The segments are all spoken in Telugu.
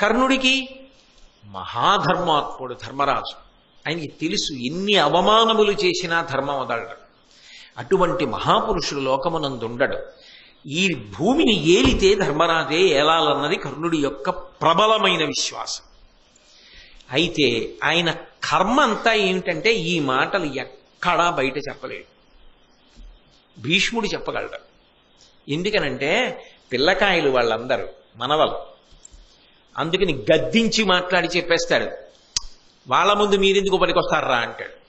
కర్ణుడికి మహాధర్మాత్ముడు ధర్మరాజు. ఆయనకి తెలుసు ఎన్ని అవమానములు చేసినా ధర్మం వదలడు అటువంటి మహాపురుషుడు లోకమునందుండడు. ఈ భూమిని ఏలితే ధర్మరాజే ఏలాలన్నది కర్ణుడి యొక్క ప్రబలమైన విశ్వాసం. అయితే ఆయన కర్మ అంతా ఏమిటంటే ఈ మాటలు ఎక్కడా బయట చెప్పలేడు. భీష్ముడు చెప్పగలడు. ఎందుకనంటే పిల్లకాయలు వాళ్ళందరూ మనవలు అందుకని గద్దించి మాట్లాడి చెప్పేస్తాడు. వాళ్ళ ముందు మీరెందుకు పనికొస్తారా అంటాడు.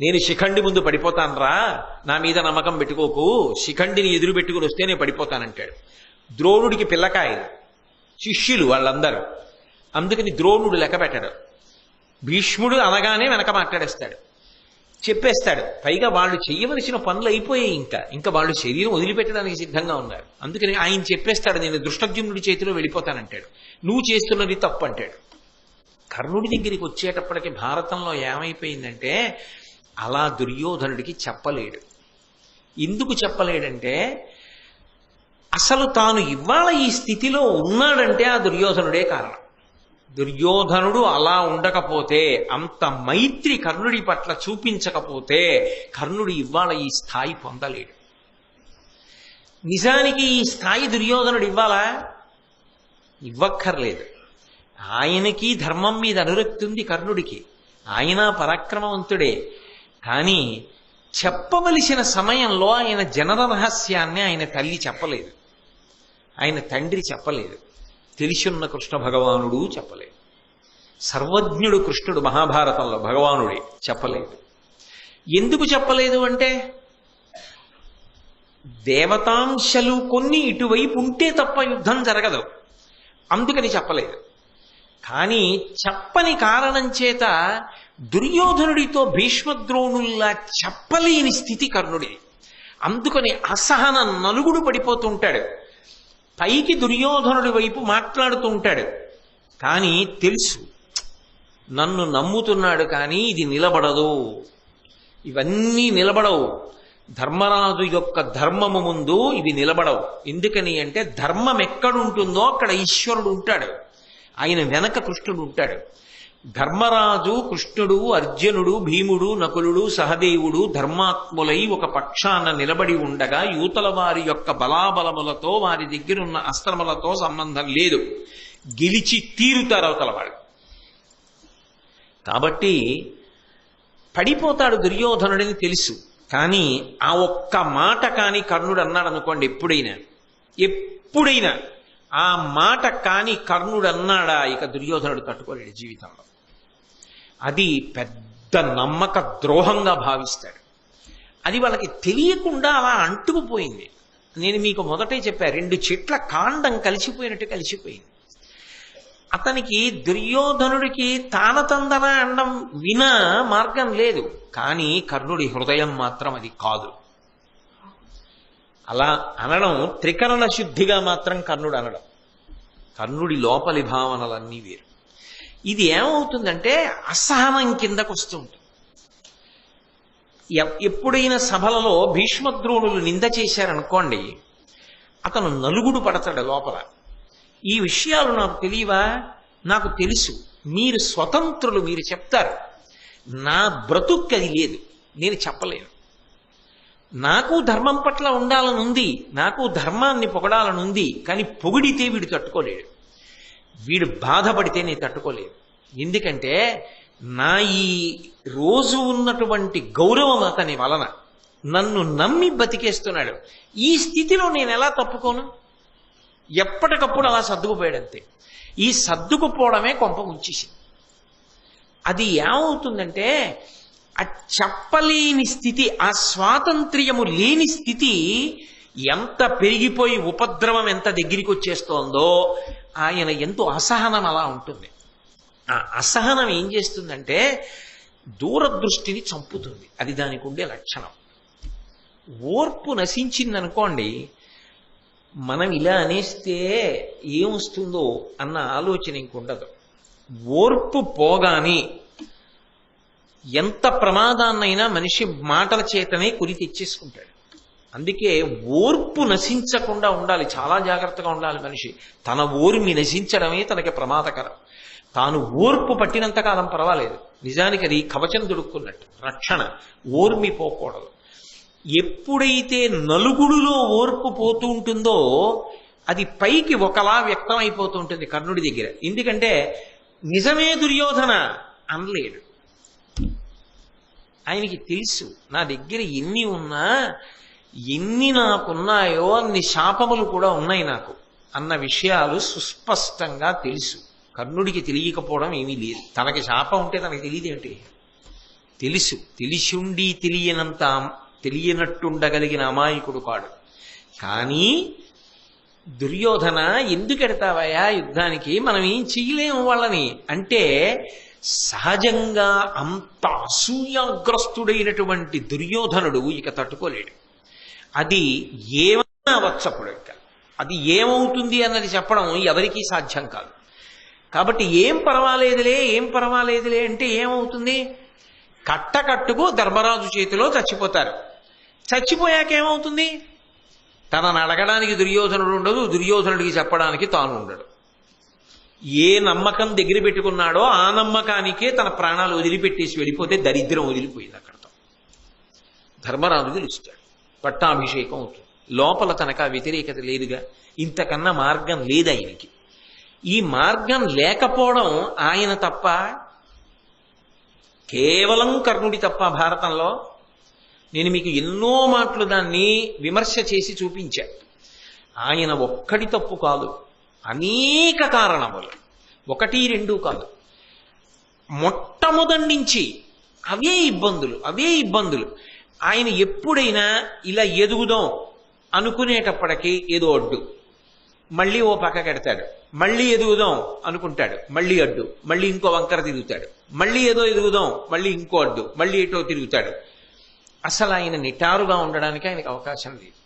నేను శిఖండి ముందు పడిపోతానరా. నా మీద నమ్మకం పెట్టుకోకు. శిఖండిని ఎదురు పెట్టుకుని వస్తే నేను పడిపోతానంటాడు. ద్రోణుడికి పిల్లకాయలు శిష్యులు వాళ్ళందరూ. అందుకని ద్రోణుడు లెక్క పెట్టాడు. భీష్ముడు అనగానే వెనక మాట్లాడేస్తాడు. చెప్పేస్తాడు. పైగా వాళ్ళు చేయవలసిన పనులు అయిపోయాయి ఇంకా. ఇంకా వాళ్ళు శరీరం వదిలిపెట్టడానికి సిద్ధంగా ఉన్నారు. అందుకని ఆయన చెప్పేస్తాడు నేను దృష్టజ్యుమ్నుడి చేతిలో వెళ్ళిపోతానంటాడు. నువ్వు చేస్తున్నది తప్పు అంటాడు కర్ణుడి దగ్గరికి వచ్చేటప్పటికి భారతంలో ఏమైపోయిందంటే అలా దుర్యోధనుడికి చెప్పలేడు. ఎందుకు చెప్పలేడంటే అసలు తాను ఇవాళ ఈ స్థితిలో ఉన్నాడంటే ఆ దుర్యోధనుడే కారణం. దుర్యోధనుడు అలా ఉండకపోతే అంత మైత్రి కర్ణుడి పట్ల చూపించకపోతే కర్ణుడు ఇవాళ ఈ స్థాయి పొందలేడు. నిజానికి ఈ స్థాయి దుర్యోధనుడు ఇవ్వాలా? ఇవ్వక్కర్లేదు. ఆయనకి ధర్మం మీద అనురక్తి ఉంది కర్ణుడికి. ఆయన పరాక్రమవంతుడే. కానీ చెప్పవలసిన సమయంలో ఆయన జనన రహస్యాన్ని ఆయన తల్లి చెప్పలేదు. ఆయన తండ్రి చెప్పలేదు. తెలిసిన్న కృష్ణ భగవానుడు చెప్పలేదు. సర్వజ్ఞుడు కృష్ణుడు మహాభారతంలో భగవానుడే చెప్పలేదు. ఎందుకు చెప్పలేదు అంటే దేవతాంశలు కొన్ని ఇటువైపు ఉంటే తప్ప యుద్ధం జరగదు. అందుకని చెప్పలేదు. కానీ చెప్పని కారణం చేత దుర్యోధనుడితో భీష్మద్రోణుల్లా చెప్పలేని స్థితి కర్ణుడి. అందుకని అసహన నలుగుడు పడిపోతుంటాడు. పైకి దుర్యోధనుడి వైపు మాట్లాడుతూ ఉంటాడు. కానీ తెలుసు నన్ను నమ్ముతున్నాడు కానీ ఇది నిలబడదు. ఇవన్నీ నిలబడవు. ధర్మరాజు యొక్క ధర్మము ముందు ఇవి నిలబడవు. ఎందుకని అంటే ధర్మం ఎక్కడుంటుందో అక్కడ ఈశ్వరుడు ఉంటాడు. ఆయన వెనక కృష్ణుడు ఉంటాడు. ధర్మరాజు కృష్ణుడు అర్జునుడు భీముడు నకులుడు సహదేవుడు ధర్మాత్ములై ఒక పక్షాన నిలబడి ఉండగా యూతల వారి యొక్క బలాబలములతో వారి దగ్గరున్న అస్త్రములతో సంబంధం లేదు. గెలిచి తీరుతారు అవతల వాడు కాబట్టి పడిపోతాడు దుర్యోధనుడని తెలుసు. కానీ ఆ ఒక్క మాట కానీ కర్ణుడు అన్నాడు అనుకోండి ఎప్పుడైనా ఎప్పుడైనా ఆ మాట కాని కర్ణుడు అన్నాడా ఇక దుర్యోధనుడు తట్టుకోలేడు జీవితంలో. అది పెద్ద నమ్మక ద్రోహంగా భావిస్తాడు. అది వాళ్ళకి తెలియకుండా అలా అంటుకుపోయింది. నేను మీకు మొదటే చెప్పా రెండు చెట్ల కాండం కలిసిపోయినట్టు కలిసిపోయింది. అతనికి దుర్యోధనుడికి తానతందన అండం వినా మార్గం లేదు కానీ కర్ణుడి హృదయం మాత్రం అది కాదు. అలా అనడం త్రికరణ శుద్ధిగా మాత్రం కర్ణుడు అనడం. కర్ణుడి లోపలి భావనలన్నీ వేరు. ఇది ఏమవుతుందంటే అసహనం కిందకు వస్తూ ఉంటుంది ఎప్పుడైనా సభలలో భీష్మద్రోణులు నింద చేశారనుకోండి అతను నలుగుడు పడతాడు లోపల. ఈ విషయాలు నాకు తెలియవా? నాకు తెలుసు. మీరు స్వతంత్రులు మీరు చెప్తారు. నా బ్రతుక్ అది లేదు. నేను చెప్పలేను. నాకు ధర్మం పట్ల ఉండాలని ఉంది నాకు ధర్మాన్ని పొగడాలని ఉంది కానీ పొగిడితే వీడు తట్టుకోలేడు. వీడు బాధపడితే నేను తట్టుకోలేదు ఎందుకంటే నా ఈ రోజు ఉన్నటువంటి గౌరవం అతని వలన నన్ను నమ్మి బతికేస్తున్నాడు. ఈ స్థితిలో నేను ఎలా తప్పుకోను? ఎప్పటికప్పుడు అలా సర్దుకుపోయాడంతే. ఈ సర్దుకుపోవడమే కొంప ఉంచేసింది అది ఏమవుతుందంటే ఆ చెప్పలేని స్థితి ఆ స్వాతంత్ర్యము లేని స్థితి ఎంత పెరిగిపోయి ఉపద్రవం ఎంత దగ్గరికి వచ్చేస్తోందో ఆయన ఎంతో అసహనం అలా ఉంటుంది. ఆ అసహనం ఏం చేస్తుందంటే దూరదృష్టిని చంపుతుంది. అది దానికి ఉండే లక్షణం. ఓర్పు నశించిందనుకోండి మనం ఇలా అనేస్తే ఏమొస్తుందో అన్న ఆలోచన ఇంకుండదు. ఓర్పు పోగానే ఎంత ప్రమాదాన్నైనా మనిషి మాటల చేతనే కురి తెచ్చేసుకుంటాడు. అందుకే ఓర్పు నశించకుండా ఉండాలి. చాలా జాగ్రత్తగా ఉండాలి మనిషి. తన ఓర్మి నశించడమే తనకి ప్రమాదకరం. తాను ఓర్పు పట్టినంత కాలం పర్వాలేదు. నిజానికి అది కవచం దొడుక్కున్నట్టు. రక్షణ. ఓర్మి పోకూడదు. ఎప్పుడైతే నలుగుడులో ఓర్పు పోతూ ఉంటుందో అది పైకి ఒకలా వ్యక్తం అయిపోతూ ఉంటుంది కర్ణుడి దగ్గర. ఎందుకంటే నిజమే దుర్యోధన అనలేడు. ఆయనకి తెలుసు నా దగ్గర ఎన్ని ఉన్నా ఎన్ని నాకున్నాయో అన్ని శాపములు కూడా ఉన్నాయి నాకు అన్న విషయాలు సుస్పష్టంగా తెలుసు. కర్ణుడికి తెలియకపోవడం ఏమీ లేదు. తనకి శాపం ఉంటే తనకి తెలియదేంటి తెలుసు. తెలిసుండి తెలియనంత తెలియనట్టుండగలిగిన అమాయకుడు కాడు. కానీ దుర్యోధన ఎందుకు ఎడతావయ్యా యుద్ధానికి? మనం ఏం చెయ్యలేము వాళ్ళని. అంటే సహజంగా అంత అసూయాగ్రస్తుడైనటువంటి దుర్యోధనుడు ఇక తట్టుకోలేడు. అది ఏమైనా వచ్చప్పుడు ఇంకా అది ఏమవుతుంది అన్నది చెప్పడం ఎవరికీ సాధ్యం కాదు. కాబట్టి ఏం పర్వాలేదులే ఏం పర్వాలేదులే అంటే ఏమవుతుంది? కట్టకట్టుకు ధర్మరాజు చేతిలో చచ్చిపోతారు. చచ్చిపోయాక ఏమవుతుంది? తనను అడగడానికి దుర్యోధనుడు ఉండదు దుర్యోధనుడికి చెప్పడానికి తాను ఉండడు. ఏ నమ్మకం దగ్గర పెట్టుకున్నాడో ఆ నమ్మకానికే తన ప్రాణాలు వదిలిపెట్టేసి వెళ్ళిపోతే దరిద్రం వదిలిపోయింది అక్కడతో. ధర్మరాజు గెలుస్తాడు. పట్టాభిషేకం అవుతుంది. లోపల తనకు ఆ వ్యతిరేకత లేదుగా. ఇంతకన్నా మార్గం లేదు ఆయనకి ఈ మార్గం లేకపోవడం ఆయన తప్ప కేవలం కర్ణుడి తప్ప భారతంలో నేను మీకు ఎన్నో మాటలు దాన్ని విమర్శ చేసి చూపించా. ఆయన ఒక్కడి తప్పు కాదు. అనేక కారణములు. ఒకటి రెండు కాదు. మొట్టమొదటి నుంచి అవే ఇబ్బందులు అవే ఇబ్బందులు. ఆయన ఎప్పుడైనా ఇలా ఎదుగుదాం అనుకునేటప్పటికీ ఏదో అడ్డు. మళ్ళీ ఓ పక్క కడతాడు. మళ్ళీ ఎదుగుదాం అనుకుంటాడు. మళ్ళీ అడ్డు. మళ్ళీ ఇంకో వంకర తిరుగుతాడు. మళ్ళీ ఏదో ఎదుగుదాం. మళ్ళీ ఇంకో అడ్డు. మళ్ళీ ఏటో తిరుగుతాడు. అసలు ఆయన నిటారుగా ఉండడానికి ఆయనకు అవకాశం లేదు.